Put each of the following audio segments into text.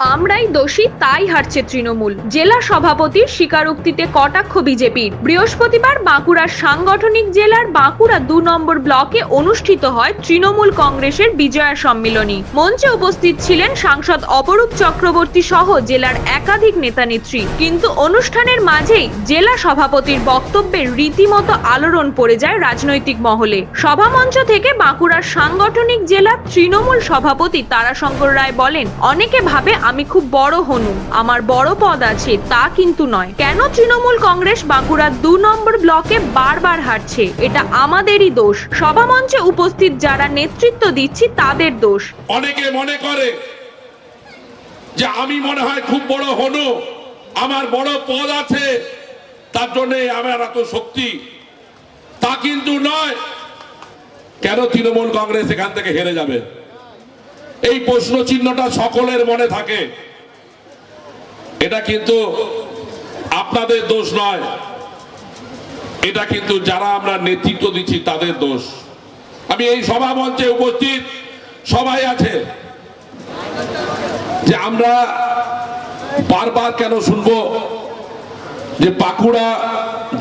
আমরাই দোষী, তাই হারছে তৃণমূল। জেলা সভাপতির স্বীকারোক্তিতে কটাক্ষ বিজেপির। বৃহস্পতিবার বাঁকুড়ার সাংগঠনিক জেলার বাঁকুড়া দু নম্বর ব্লকে অনুষ্ঠিত হয় তৃণমূল কংগ্রেসের বিজয়া সম্মিলনী। মঞ্চে উপস্থিত ছিলেন সাংসদ অপরূপ চক্রবর্তী সহ জেলার একাধিক নেতানেত্রী। কিন্তু অনুষ্ঠানের মাঝেই জেলা সভাপতির বক্তব্যের রীতিমতো আলোড়ন পড়ে যায় রাজনৈতিক মহলে। সভামঞ্চ থেকে বাঁকুড়ার সাংগঠনিক জেলা তৃণমূল সভাপতি তারাশঙ্কর রায় বলেন, অনেকে ভাবে আমি খুব বড় হনু। আমার বড় পদ আছে, তা কিন্তু নয়। কেন তৃণমূল কংগ্রেস বাঁকুড়া দু নম্বর ব্লকে বারবার হারছে? এটা আমাদেরই দোষ। সভামঞ্চে উপস্থিত যারা নেতৃত্ব দিচ্ছি, তাদের দোষ। অনেকে মনে করে যে আমি মনে হয় খুব বড় হনু। আমার বড় পদ আছে, তার জন্য আমার এত শক্তি। তা কিন্তু নয়। কেন তৃণমূল কংগ্রেস এখান থেকে হেরে যাবে? এই প্রশ্ন চিহ্নটা সকলের মনে থাকে। এটা কিন্তু আপনাদের দোষ নয়। এটা কিন্তু যারা আমরা নেতৃত্ব দিচ্ছি, তাদের দোষ। আমি এই সভা মঞ্চে উপস্থিত সবাই আছে যে আমরা বারবার কেন শুনব যে বাঁকুড়া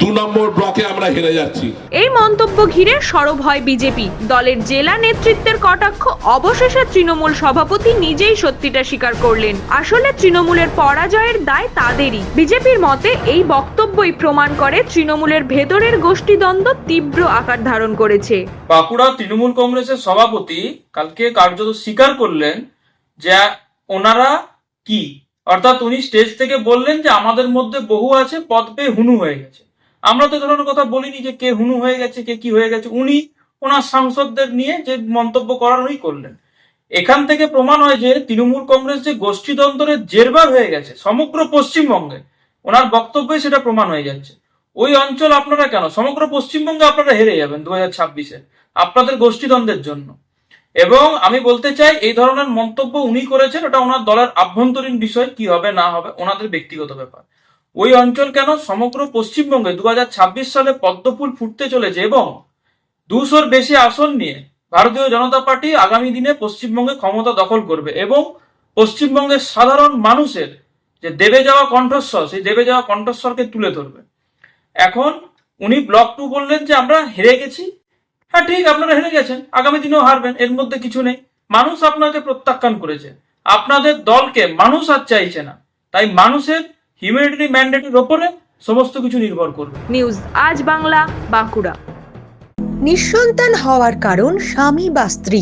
দু নম্বর ব্লকে আমরা হেরে যাচ্ছি। এই মন্তব্য ঘিরে সরব হয় বিজেপি। দলের জেলা নেতৃত্বের কটাক্ষ অবশেষে তৃণমূল সভাপতি নিজেই সত্যিটা স্বীকার করলেন। আসলে তৃণমূলের পরাজয়ের দায় তাদেরই। বিজেপির মতে এই বক্তব্যই প্রমাণ করে তৃণমূলের ভেতরের গোষ্ঠীদ্বন্দ্ব তীব্র আকার ধারণ করেছে। বাঁকুড়া তৃণমূল কংগ্রেসের সভাপতি কালকে কার্যত স্বীকার করলেন যে ওনারা কি? অর্থাৎ উনি স্টেজ থেকে বললেন যে আমাদের মধ্যে বহু আছে পদ পেয়ে হুনু হয়ে গেছে। আমরা তো ধরনের কথা বলিনি যে কে হুনু হয়ে গেছে, কে কি হয়ে গেছে। উনি ওনার সাংসদদের নিয়ে যে মন্তব্য করার উনি করলেন। এখান থেকে প্রমাণ হয় যে তৃণমূল কংগ্রেস যে গোষ্ঠীদ্বন্দ্বের জেরবার হয়ে গেছে সমগ্র পশ্চিমবঙ্গে, ওনার বক্তব্যে সেটা প্রমাণ হয়ে যাচ্ছে। ওই অঞ্চল আপনারা কেন? সমগ্র পশ্চিমবঙ্গে আপনারা হেরে যাবেন দু হাজার ছাব্বিশে, আপনাদের গোষ্ঠীদ্বন্দ্বের জন্য। এবং আমি বলতে চাই, এই ধরনের মন্তব্য উনি করেছেন, ওটা ওনার দলের আভ্যন্তরীণ বিষয়, কি হবে, না হবে, ওনাদের ব্যক্তিগত ব্যাপার। ওই অঞ্চল কেন সমগ্র পশ্চিমবঙ্গে দু হাজার ছাব্বিশ সালে পদ্মফুল ফুটতে চলেছে এবং দুশোর বেশি আসন নিয়ে ভারতীয় জনতা পার্টি আগামী দিনে পশ্চিমবঙ্গে ক্ষমতা দখল করবে এবং পশ্চিমবঙ্গের সাধারণ মানুষের যে দেবে যাওয়া কণ্ঠস্বর, সেই দেবে যাওয়া কণ্ঠস্বরকে তুলে ধরবে। এখন উনি ব্লক টু বললেন যে আমরা হেরে গেছি। হ্যাঁ ঠিক, আপনারা হেরে গেছেন, আগামী দিনেও হারবেন, এর মধ্যে কিছু নেই। মানুষ আপনাকে প্রত্যাখ্যান করেছে। আপনাদের দলকে মানুষ আর চাইছে না। তাই মানুষের হিউম্যানিটি ম্যান্ডেটের ওপরে সমস্ত কিছু নির্ভর করবে। নিউজ আজ বাংলা বাঁকুড়া। নিঃসন্তান হওয়ার কারণ স্বামী বা স্ত্রী।